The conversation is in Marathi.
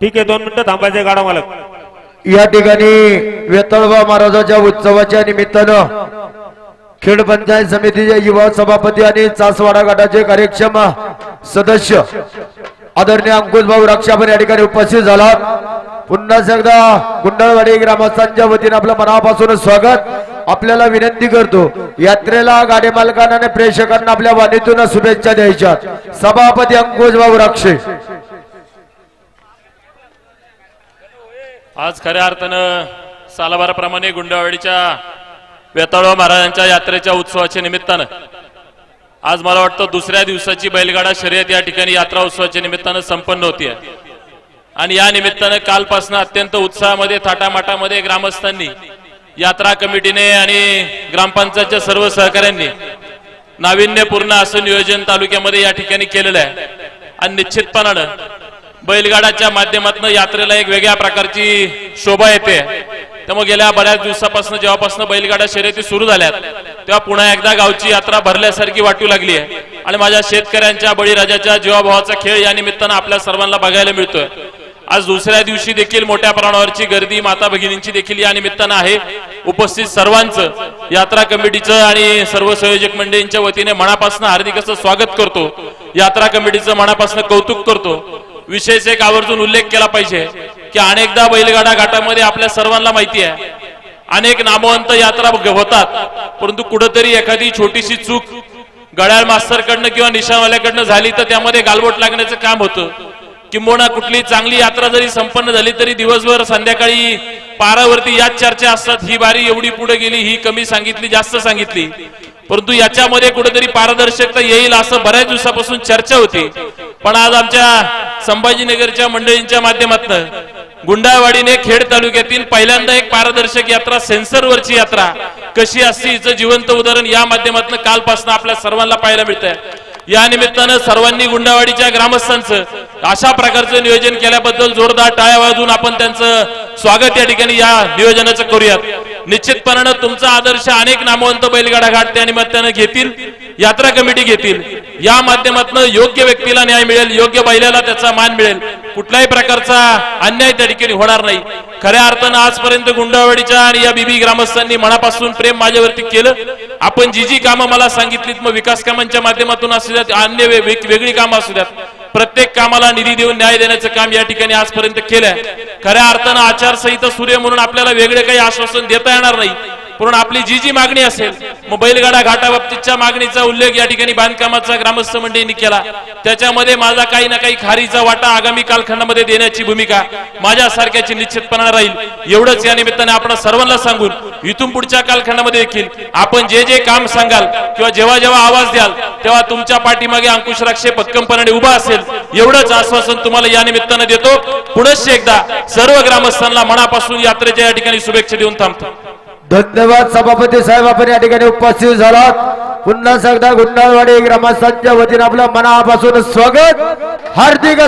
ठीक आहे दोन मिनिटं थांबायचे गाडा मालक. या ठिकाणी वेतळबा महाराजाच्या उत्सवाच्या निमित्तानं खेड पंचायत समितीचे युवा सभापती आणि चासवाडा गटाचे कार्यक्षम सदस्य आदरणीय अंकुश भाऊ रक्षापण या ठिकाणी उपस्थित झाला. पुन्हा एकदा गुंडळवाडी ग्रामस्थांच्या वतीने आपलं मनापासून स्वागत. आपल्याला विनंती करतो यात्रेला गाडी मालकांना आणि प्रेक्षकांना आपल्या वाणीतून शुभेच्छा द्यायच्या सभापती अंकुश भाऊ रक्षे. आज खऱ्या अर्थानं सालाबाराप्रमाणे गुंडवाडीच्या वेताळवा महाराजांच्या यात्रेच्या उत्सवाच्या निमित्तानं आज मला वाटतं दुसऱ्या दिवसाची बैलगाडा शर्यत या ठिकाणी यात्रा उत्सवाच्या निमित्तानं संपन्न होती आणि या निमित्तानं कालपासून अत्यंत उत्साहामध्ये थाटामाटामध्ये ग्रामस्थांनी यात्रा कमिटीने आणि ग्रामपंचायतच्या सर्व सहकाऱ्यांनी नाविन्यपूर्ण असं नियोजन तालुक्यामध्ये या ठिकाणी केलेलं आहे. आणि निश्चितपणानं बैलगाडाच्या माध्यमातून यात्रेला एक वेगळ्या प्रकारची शोभा येते. त्यामुळे गेल्या बऱ्याच दिवसापासून जेव्हापासून बैलगाडा शर्यती सुरू झाल्यात तेव्हा पुन्हा एकदा गावची यात्रा भरल्यासारखी वाटू लागली आहे. आणि माझ्या शेतकऱ्यांच्या बळीराजाच्या जीवाभावाचा खेळ या निमित्तानं आपल्या सर्वांना बघायला मिळतोय. आज दुसऱ्या दिवशी देखील मोठ्या प्रमाणावरची गर्दी माता भगिनींची देखील या निमित्तानं आहे. उपस्थित सर्वांचं यात्रा कमिटीचं आणि सर्व संयोजक मंडळींच्या वतीने मनापासून हार्दिक असं स्वागत करतो. यात्रा कमिटीचं मनापासून कौतुक करतो. विशेष एक आवर्जून उल्लेख केला पाहिजे की अनेकदा बैलगाडा घाटामध्ये आपल्या सर्वांना माहिती आहे. अनेक नामवंत यात्रा होतात. परंतु कुठंतरी एखादी छोटीशी चूक गड्याळ मास्तरकडनं किंवा निशाणवाल्याकडनं झाली तर त्यामध्ये गालबोट लागण्याचं काम होतं. किंबोना कुठली चांगली यात्रा जरी संपन्न झाली तरी दिवसभर संध्याकाळी पारावरती याच चर्चा असतात. ही बारी एवढी पुढे गेली ही कमी सांगितली जास्त सांगितली. परंतु याच्यामध्ये कुठेतरी पारदर्शकता येईल असं बऱ्याच दिवसापासून चर्चा होती. पण आज आमच्या संभाजीनगरच्या मंडळींच्या माध्यमातून गुंडावाडीने खेड तालुक्यातील पहिल्यांदा एक पारदर्शक यात्रा सेन्सरवरची यात्रा कशी असते हिचं जिवंत उदाहरण या माध्यमातून कालपासून आपल्या सर्वांना पाहायला मिळत या निमित्तानं सर्वांनी गुंडावाडीच्या ग्रामस्थांचं अशा प्रकारचं नियोजन केल्याबद्दल जोरदार टाळ्या वाजवून आपण त्यांचं स्वागत या ठिकाणी या नियोजनाचं करूयात. निश्चितपणानं तुमचा आदर्श अनेक नामवंत बैलगाडा घाट त्या निमित्तानं घेतील यात्रा कमिटी घेतील. या माध्यमातून योग्य व्यक्तीला न्याय मिळेल योग्य बैलाला त्याचा मान मिळेल. कुठल्याही प्रकारचा अन्याय त्या ठिकाणी होणार नाही. खऱ्या अर्थानं आजपर्यंत गुंडावाडीच्या आणि या बीबी ग्रामस्थांनी मनापासून प्रेम माझ्यावरती केलं. आपण जी जी कामं मला सांगितलीत मग विकास कामांच्या माध्यमातून असू द्यात अन्य वेगळी कामं असू द्यात. प्रत्येक कामाला निधी देऊन न्याय देण्याचं काम या ठिकाणी आजपर्यंत केलंय. खऱ्या अर्थानं आचारसंहिता सूर्य म्हणून आपल्याला वेगळे काही आश्वासन देता येणार नाही. पूर्ण आपली जी जी मागणी असेल मग बैलगाडा घाटाबाबतीतच्या मागणीचा उल्लेख या ठिकाणी बांधकामाचा ग्रामस्थ मंडळींनी केला. त्याच्यामध्ये माझा काही ना काही खारीचा वाटा आगामी कालखंडामध्ये देण्याची भूमिका माझ्या सारख्याची निश्चितपणा राहील. एवढंच या निमित्ताने आपण सर्वांना सांगून इथून पुढच्या कालखंडामध्ये देखील आपण जे जे काम सांगाल किंवा जेव्हा जेव्हा आवाज द्याल तेव्हा तुमच्या पाठीमागे अंकुश राक्षे भक्कमपणाने उभा असेल एवढंच आश्वासन तुम्हाला या निमित्तानं देतो. पुनश्च एकदा सर्व ग्रामस्थांना मनापासून यात्रेच्या या ठिकाणी शुभेच्छा देऊन थांबतो. धन्यवाद सभापती साहेब आपण या ठिकाणी उपस्थित झालात. पुन्हा एकदा गुंडाळवाडी ग्रामस्थांच्या वतीने आपल्या मनापासून स्वागत. हार्दिक